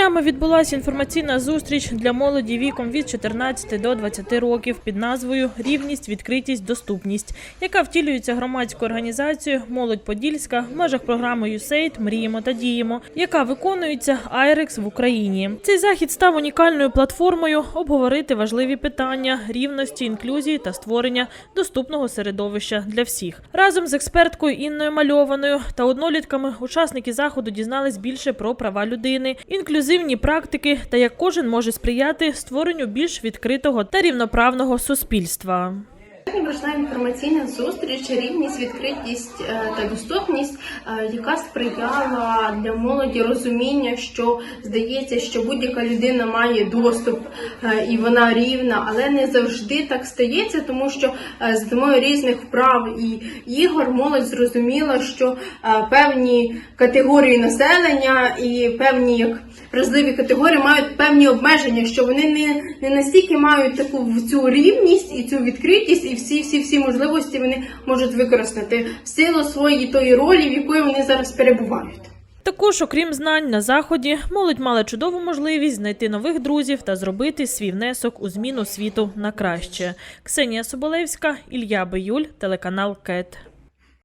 Днями відбулася інформаційна зустріч для молоді віком від 14 до 20 років під назвою Рівність, відкритість, доступність, яка втілюється громадською організацією Молодь Подільська в межах програми USAID Мріємо та діємо, яка виконується Айрекс в Україні. Цей захід став унікальною платформою обговорити важливі питання рівності, інклюзії та створення доступного середовища для всіх. Разом з експерткою Інною Мальованою та однолітками учасники заходу дізнались більше про права людини, інклюзивні практики та як кожен може сприяти створенню більш відкритого та рівноправного суспільства. Сьогодні пройшла інформаційна зустріч, рівність, відкритість е, та доступність, е, яка сприяла для молоді розуміння, що здається, що будь-яка людина має доступ е, і вона рівна, але не завжди так стається, тому що з допомогою різних вправ і ігор молодь зрозуміла, що певні категорії населення і певні як вразливі категорії мають певні обмеження, що вони не, не настільки мають таку цю рівність і цю відкритість, і всі всі всі можливості вони можуть використати в силу своєї тої ролі, в якої вони зараз перебувають. Також, окрім знань на заході, молодь мала чудову можливість знайти нових друзів та зробити свій внесок у зміну світу на краще. Ксенія Соболевська, Ілля Биюль, телеканал КЕТ.